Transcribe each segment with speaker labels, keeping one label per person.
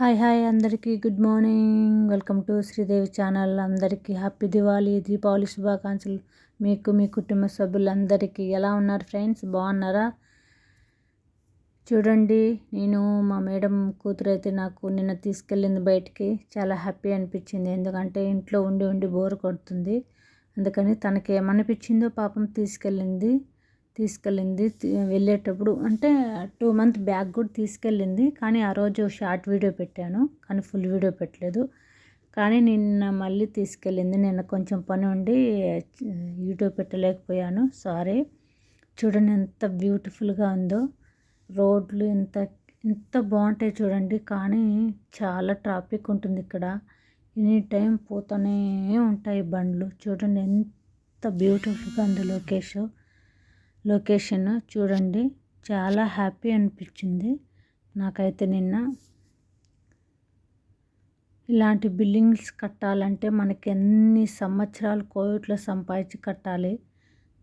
Speaker 1: Hi hi అందరికీ. Good morning. Welcome to Sridevi channel. అందరికీ happy Diwali Deepavali శుభాకాంక్షలు మీకు మీ కుటుంబ సభ్యులందరికీ. ఎలా ఉన్నారు ఫ్రెండ్స్? బాగున్నారా? చూడండి నేను మా మేడం కూతురు అయితే నాకు నిన్న తీసుకెళ్ళింది బయటికి. చాలా హ్యాపీ అనిపించింది. ఎందుకంటే ఇంట్లో ఉండి ఉండి బోర్ కొడుతుంది. అందుకని తనకి ఏమనిపించిందో పాపం తీసుకెళ్ళింది. తీసుకెళ్ళింది. వెళ్ళేటప్పుడు అంటే టూ మంత్ బ్యాక్ కూడా తీసుకెళ్ళింది. కానీ ఆ రోజు షార్ట్ వీడియో పెట్టాను. కానీ ఫుల్ వీడియో పెట్టలేదు. కానీ నిన్న మళ్ళీ తీసుకెళ్ళింది. నిన్న కొంచెం పని ఉండి యూట్యూబ్ పెట్టలేకపోయాను. సారీ. చూడండి ఎంత బ్యూటిఫుల్గా ఉందో. రోడ్లు ఎంత ఎంత బాగుంటాయి చూడండి. కానీ చాలా ట్రాఫిక్ ఉంటుంది ఇక్కడ. ఎనీ టైం పోతూనే ఉంటాయి బండ్లు. చూడండి ఎంత బ్యూటిఫుల్గా ఉంది లొకేషన్ లొకేషన్ చూడండి. చాలా హ్యాపీ అనిపించింది. నాకైతే నిన్న ఇలాంటి బిల్డింగ్స్ కట్టాలంటే మనకి ఎన్ని సంవత్సరాలు కోవిడ్లో సంపాదించి కట్టాలి.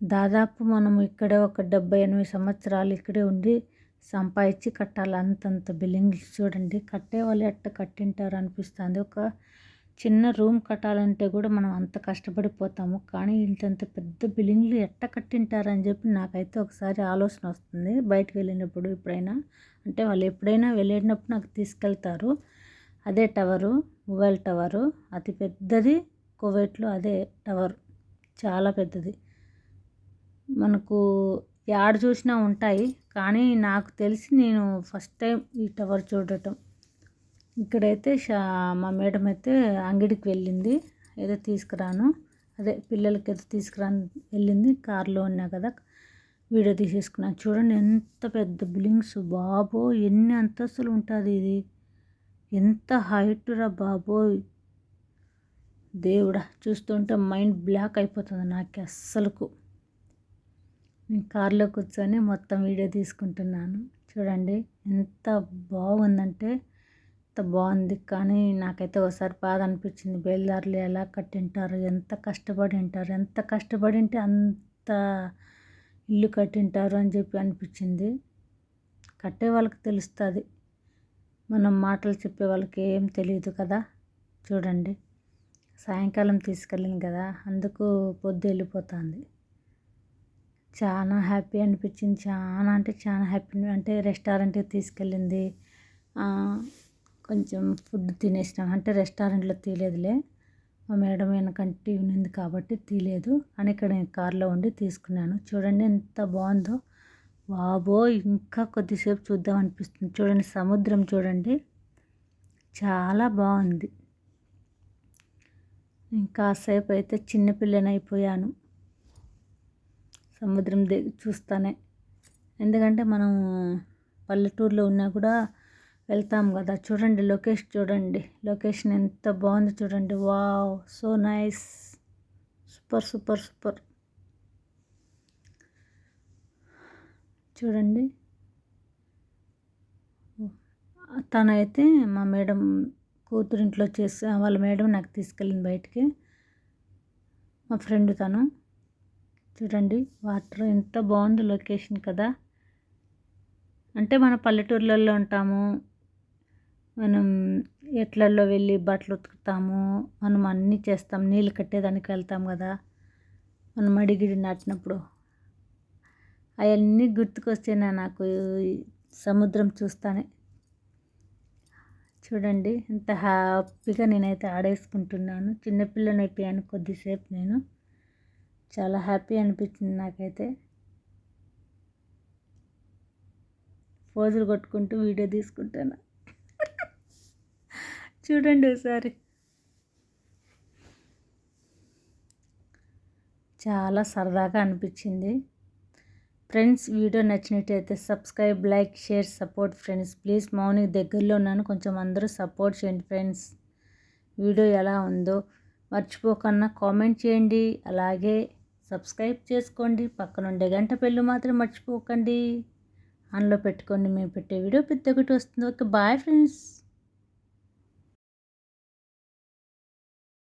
Speaker 1: దాదాపు మనం ఇక్కడే ఒక డెబ్బై ఎనిమిది సంవత్సరాలు ఇక్కడే ఉండి సంపాదించి కట్టాలి. అంతంత బిల్డింగ్స్ చూడండి. కట్టే వాళ్ళు ఎట్ట కట్టింటారు అనిపిస్తుంది. ఒక చిన్న రూమ్ కట్టాలంటే కూడా మనం అంత కష్టపడిపోతాము. కానీ ఇంతంత పెద్ద బిల్డింగ్లు ఎట్ట కట్టింటారని చెప్పి నాకైతే ఒకసారి ఆలోచన వస్తుంది. బయటకు వెళ్ళినప్పుడు ఎప్పుడైనా అంటే వాళ్ళు ఎప్పుడైనా వెళ్ళేటప్పుడు నాకు తీసుకెళ్తారు. అదే టవరు మొబైల్ టవరు అతి పెద్దది కువైట్లో అదే టవర్ చాలా పెద్దది. మనకు యాడ చూసినా ఉంటాయి. కానీ నాకు తెలిసి నేను ఫస్ట్ టైం ఈ టవర్ చూడటం. ఇక్కడైతే షా మా మేడం అయితే అంగడికి వెళ్ళింది ఏదో తీసుకురాను. అదే పిల్లలకి ఏదో తీసుకురాను వెళ్ళింది. కారులో ఉన్నా కదా వీడియో తీసేసుకున్నాను చూడండి ఎంత పెద్ద బిల్డింగ్స్ బాబో ఎన్ని అంతస్తులు ఉంటుంది ఇది. ఎంత హైట్ రా బాబోయ్. దేవుడా చూస్తుంటే మైండ్ బ్లాక్ అయిపోతుంది నాకు అస్సలకు. నేను కారులో కూర్చొని మొత్తం వీడియో తీసుకుంటున్నాను. చూడండి ఎంత బాగుందంటే ఎంత బాగుంది కానీ నాకైతే ఒకసారి బాధ అనిపించింది బయలుదారులు ఎలా కట్టింటారు ఎంత కష్టపడి ఉంటారు ఎంత కష్టపడి ఉంటే అంత ఇల్లు కట్టింటారు అని చెప్పి అనిపించింది. కట్టే వాళ్ళకి తెలుస్తుంది. మనం మాటలు చెప్పే వాళ్ళకి ఏం తెలియదు కదా. చూడండి. సాయంకాలం తీసుకెళ్ళింది కదా. అందుకు పొద్దు వెళ్ళిపోతుంది. చాలా హ్యాపీ అనిపించింది. చాలా అంటే చాలా హ్యాపీ అంటే రెస్టారెంట్కి తీసుకెళ్ళింది. కొంచెం ఫుడ్ తినేసినాం అంటే రెస్టారెంట్లో తీయలేదులే. మా మేడం వెనకంటే ఉంది కాబట్టి తీయలేదు. అని ఇక్కడ నేను కార్లో ఉండి తీసుకున్నాను. చూడండి ఎంత బాగుందో. బాబో ఇంకా కొద్దిసేపు చూద్దాం అనిపిస్తుంది. చూడండి సముద్రం చూడండి. చాలా బాగుంది. ఇంకాసేపు అయితే చిన్నపిల్లని అయిపోయాను. సముద్రం దిగి చూస్తానే. ఎందుకంటే మనం పల్లెటూరులో ఉన్నా కూడా వెళ్తాం కదా. చూడండి లొకేషన్ చూడండి. లొకేషన్ ఎంత బాగుంది చూడండి. Wow so nice. Super super super. చూడండి. తనైతే మా మేడం కూతురింట్లో చేసి వాళ్ళ మేడం నాకు తీసుకెళ్ళింది బయటికి. మా ఫ్రెండ్ తను. చూడండి వాటర్ ఎంత బాగుంది లొకేషన్ కదా. అంటే మన పల్లెటూర్లలో ఉంటాము. మనం ఎట్లల్లో వెళ్ళి బట్టలు ఉతుకుతాము మనం అన్నీ చేస్తాం. నీళ్ళు కట్టేదానికి వెళ్తాం కదా. మనం అడిగిడి నాటినప్పుడు. అవన్నీ గుర్తుకొస్తేనే నాకు సముద్రం చూస్తానే. చూడండి ఎంత హ్యాపీగా నేనైతే ఆడేసుకుంటున్నాను. చిన్నపిల్లని అయిపోయాను కొద్దిసేపు నేను. చాలా హ్యాపీ అనిపించింది నాకైతే. పోజులు కొట్టుకుంటూ వీడియో తీసుకుంటాను. చూడండి ఒకసారి. చాలా సరదాగా అనిపించింది. ఫ్రెండ్స్ వీడియో నచ్చినట్టయితే subscribe like share support friends. Please మౌనికి దగ్గరలో ఉన్నాను. కొంచెం అందరూ సపోర్ట్ చేయండి ఫ్రెండ్స్. వీడియో ఎలా ఉందో మర్చిపోకన్నా కామెంట్ చేయండి. అలాగే సబ్స్క్రైబ్ చేసుకోండి. పక్కనుండే గంట పెళ్ళి మాత్రం మర్చిపోకండి. ఆన్లో పెట్టుకోండి. మేము పెట్టే వీడియో పెద్ద ఒకటి వస్తుంది. Okay bye friends.